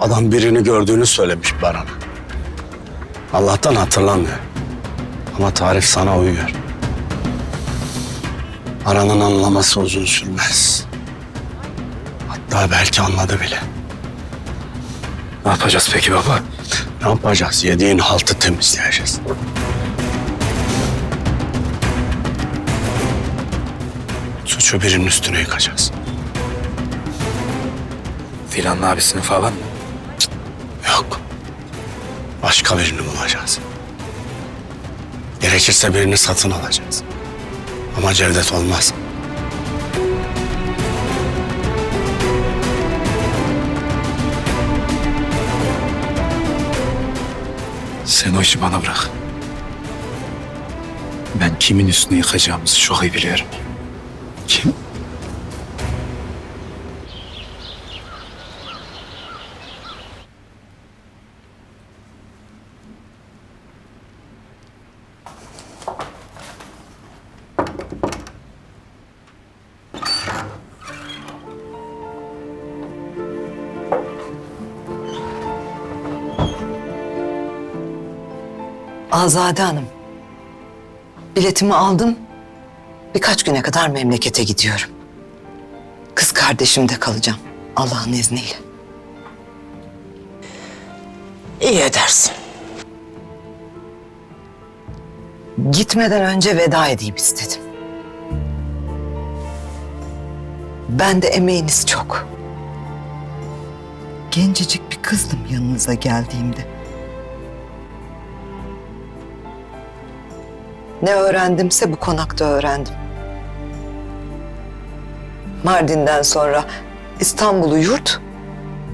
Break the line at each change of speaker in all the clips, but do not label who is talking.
Adam birini gördüğünü söylemiş Baran'a. Allah'tan hatırlamıyor. Ama tarif sana uyuyor. Baran'ın anlaması uzun sürmez. Hatta belki anladı bile.
Ne yapacağız peki baba?
Ne yapacağız? Yediğin haltı temizleyeceğiz. Suçu birinin üstüne yıkacağız.
Filan'ın abisini falan.
Yok. Başka birini bulacağız. Gerekirse birini satın alacağız. Ama Cevdet olmaz.
Sen o işi bana bırak. Ben kimin üstüne yıkacağımızı çok iyi biliyorum. Kim?
Azade Hanım. Biletimi aldım. Birkaç güne kadar memlekete gidiyorum. Kız kardeşimde kalacağım. Allah'ın izniyle.
İyi edersin.
Gitmeden önce veda edeyim istedim. Ben de emeğiniz çok. Gencecik bir kızdım yanınıza geldiğimde. Ne öğrendimse bu konakta öğrendim. Mardin'den sonra İstanbul'u yurt,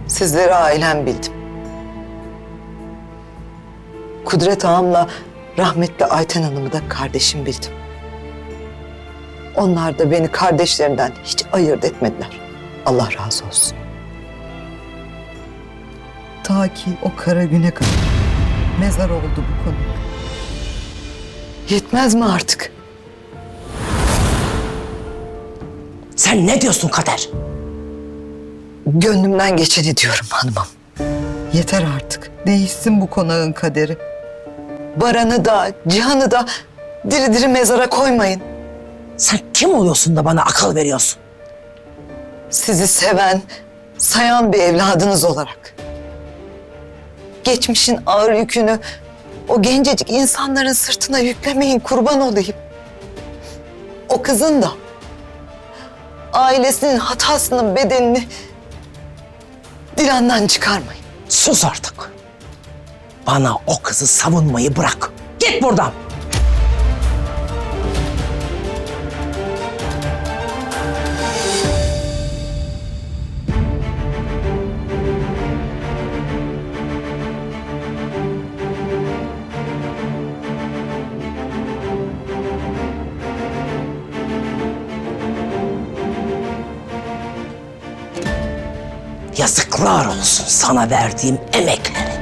sizleri ailem bildim. Kudret Ağam'la rahmetli Ayten Hanım'ı da kardeşim bildim. Onlar da beni kardeşlerinden hiç ayırt etmediler. Allah razı olsun. Ta ki o kara güne kadar mezar oldu bu konu. Yetmez mi artık?
Sen ne diyorsun Kader?
Gönlümden geçeni diyorum hanımım. Yeter artık. Değişsin bu konağın kaderi. Baran'ı da, Cihan'ı da diri diri mezara koymayın.
Sen kim oluyorsun da bana akıl veriyorsun?
Sizi seven, sayan bir evladınız olarak. Geçmişin ağır yükünü o gencecik insanların sırtına yüklemeyin kurban olayım. O kızın da ailesinin hatasının bedelini Dilan'dan çıkarmayın.
Sus artık. Bana o kızı savunmayı bırak. Git buradan. Yazıklar olsun sana verdiğim emeklere.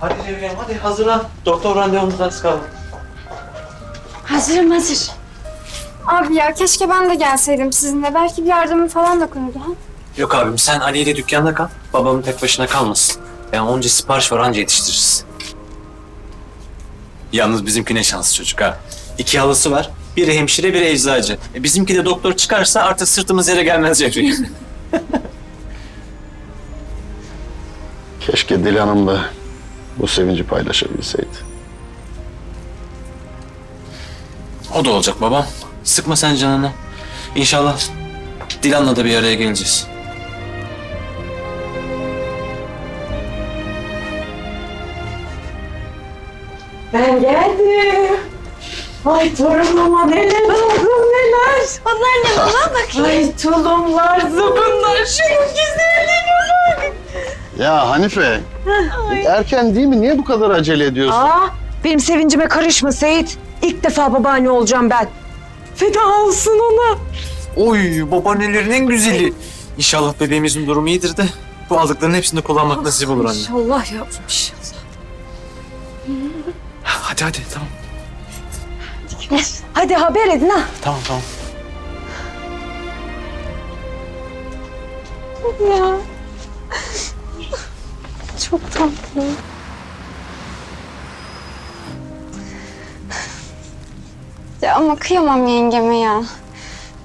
Hadi Cemilem hadi hazırlan. Doktor randevumuz az kaldı.
Hazırım hazır. Abi ya keşke ben de gelseydim sizinle. Belki bir yardımım falan dokunurdu ha.
Yok abim sen Ali ile dükkanda kal. Babamın tek başına kalmasın. Yani onca sipariş var anca yetiştiririz. Yalnız bizimki ne şanslı çocuk ha. İki halısı var. Biri hemşire, biri eczacı. E, bizimki de doktor çıkarsa artık sırtımız yere gelmez Cemil.
Keşke Dilan'ım da bu sevinci paylaşabilseydi.
o da olacak babam. Sıkma sen canını. İnşallah Dilan'la da bir araya geleceğiz.
Ben geldim. Ay torunuma neler oldu neler.
Onlar ne bana bakayım.
Ay tulumlar zıbınlar şunun güzelliğine bak.
Ya Hanife, erken değil mi? Niye bu kadar acele ediyorsun?
Aa, benim sevincime karışma Seyit. İlk defa babaanne olacağım ben. Feda olsun ona.
Oy babaannelerin en güzeli. İnşallah bebeğimizin durumu iyidir de bu aldıklarının hepsini kullanmak nasip olur anne.
İnşallah yapmış.
Hadi hadi tamam.
Hadi haber edin ha.
Tamam tamam.
Ya. Çok tatlı. Ya ama kıyamam yengeme ya.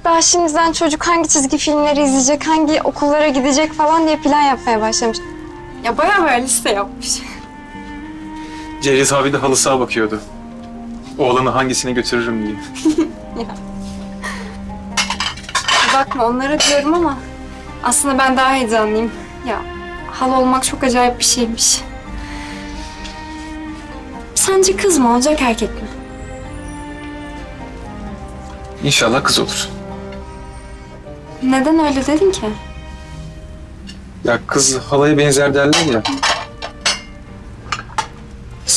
Daha şimdiden çocuk hangi çizgi filmleri izleyecek, hangi okullara gidecek falan diye plan yapmaya başlamış. Ya bayağı böyle liste yapmış.
Cevdet abi de halı saha bakıyordu. Oğlanı hangisine götürürüm diye.
Bakma onlara diyorum ama aslında ben daha heyecanlıyım. Ya hal olmak çok acayip bir şeymiş. Sence kız mı olacak erkek mi?
İnşallah kız olur.
Neden öyle dedin ki?
Ya kız halaya benzer derler ya.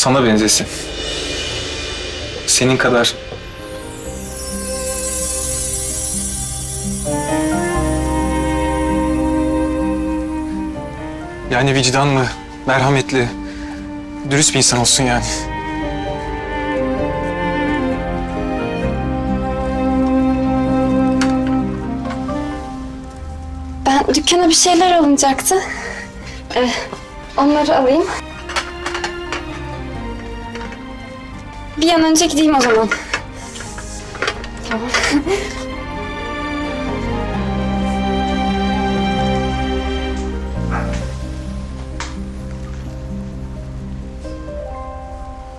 Sana benzesin. Senin kadar Yani vicdanlı, merhametli, dürüst bir insan olsun yani.
Ben dükkana bir şeyler alınacaktı. Ee, onları alayım. Bir an önce gideyim o zaman. Tamam.